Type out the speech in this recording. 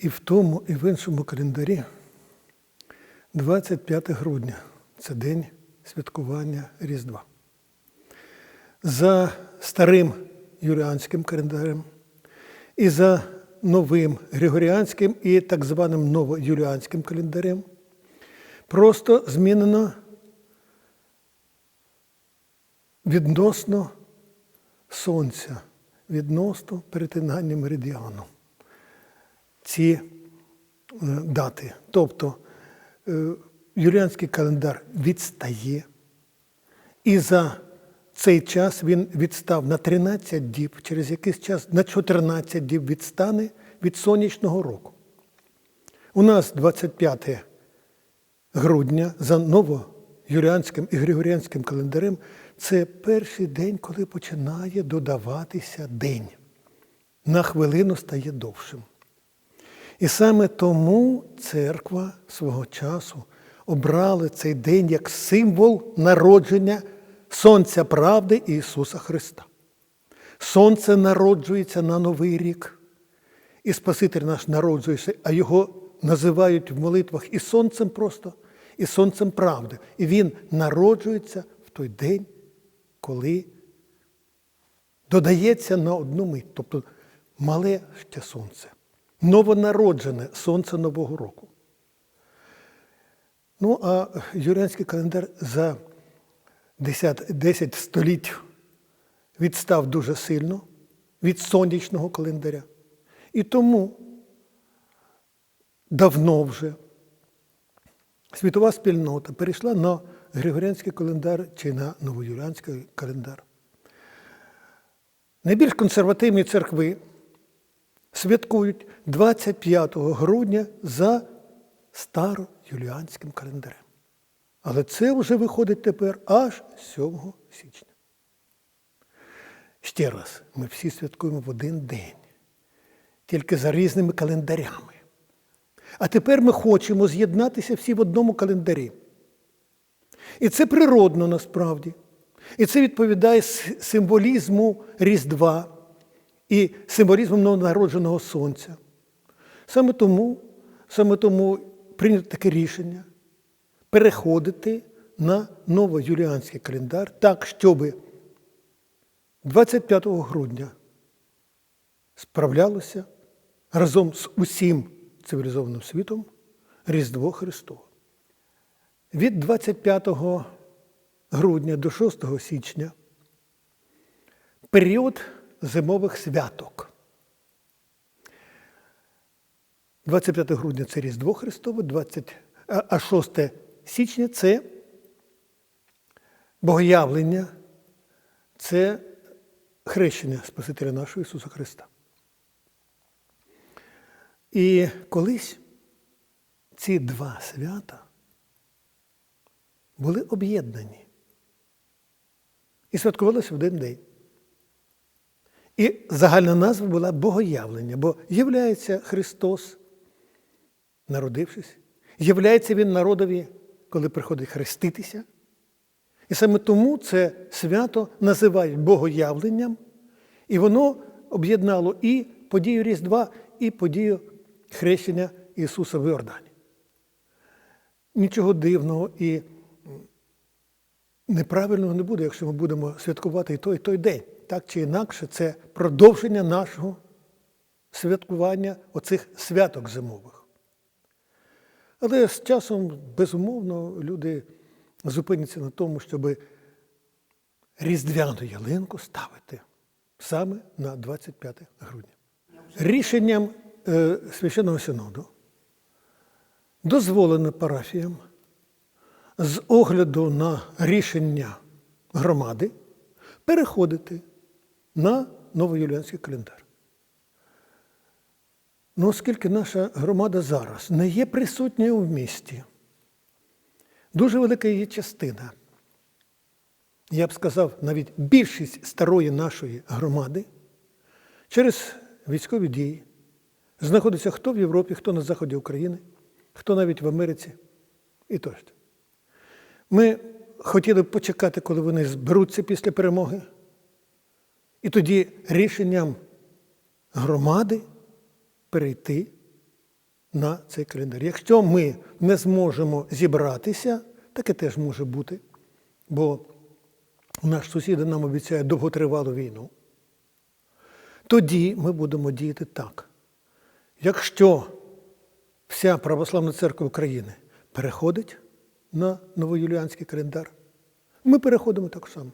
І в тому, і в іншому календарі 25 грудня це день святкування Різдва. За старим юліанським календарем і за новим Григоріанським і так званим новоюліанським календарем просто змінено відносно Сонця, відносно перетинання меридіану ці е, дати. Тобто е, юліанський календар відстає, і за цей час він відстав на 13 діб, через якийсь час на 14 діб відстане від сонячного року. У нас 25 грудня за новоюліанським і григоріанським календарем це перший день, коли починає додаватися день. На хвилину стає довшим. І саме тому церква свого часу обрала цей день як символ народження Сонця правди Ісуса Христа. Сонце народжується на Новий рік, і Спаситель наш народжується, а його називають в молитвах і сонцем просто, і сонцем правди. І Він народжується в той день, коли додається на одну мить, тобто мале ще сонце новонароджене сонце Нового року. Ну, а юріанський календар за 10, 10 століть відстав дуже сильно від сонячного календаря. І тому давно вже світова спільнота перейшла на Григоріанський календар чи на новоюріанський календар. Найбільш консервативні церкви святкують 25 грудня за староюліанським календарем. Але це вже виходить тепер аж 7 січня. Ще раз, ми всі святкуємо в один день, тільки за різними календарями. А тепер ми хочемо з'єднатися всі в одному календарі. І це природно насправді. І це відповідає символізму Різдва і символізмом новонародженого сонця. Саме тому, саме тому прийнято таке рішення переходити на новоюліанський календар так, щоб 25 грудня справлялося разом з усім цивілізованим світом Різдво Христове. Від 25 грудня до 6 січня період зимових святок. 25 грудня це Різдво Христове, 20, а 6 січня це Богоявлення, це хрещення Спасителя нашого Ісуса Христа. І колись ці два свята були об'єднані і святкувалися в один день. І загальна назва була Богоявлення, бо являється Христос, народившись, являється Він народові, коли приходить хреститися. І саме тому це свято називають Богоявленням, і воно об'єднало і подію Різдва, і подію хрещення Ісуса в Іордані. Нічого дивного і неправильного не буде, якщо ми будемо святкувати і той, і той день. Так чи інакше, це продовження нашого святкування оцих святок зимових. Але з часом, безумовно, люди зупиняться на тому, щоб різдвяну ялинку ставити саме на 25 грудня. Рішенням е, священного синоду дозволено парафіям з огляду на рішення громади переходити на новоюліанський календар. Ну, оскільки наша громада зараз не є присутньою в місті, дуже велика її частина, я б сказав, навіть більшість старої нашої громади через військові дії знаходиться хто в Європі, хто на заході України, хто навіть в Америці і тощо. Ми хотіли б почекати, коли вони зберуться після перемоги. І тоді рішенням громади перейти на цей календар. Якщо ми не зможемо зібратися, таке теж може бути, бо наш сусід нам обіцяє довготривалу війну, тоді ми будемо діяти так. Якщо вся православна церква України переходить на новоюліанський календар, ми переходимо так само.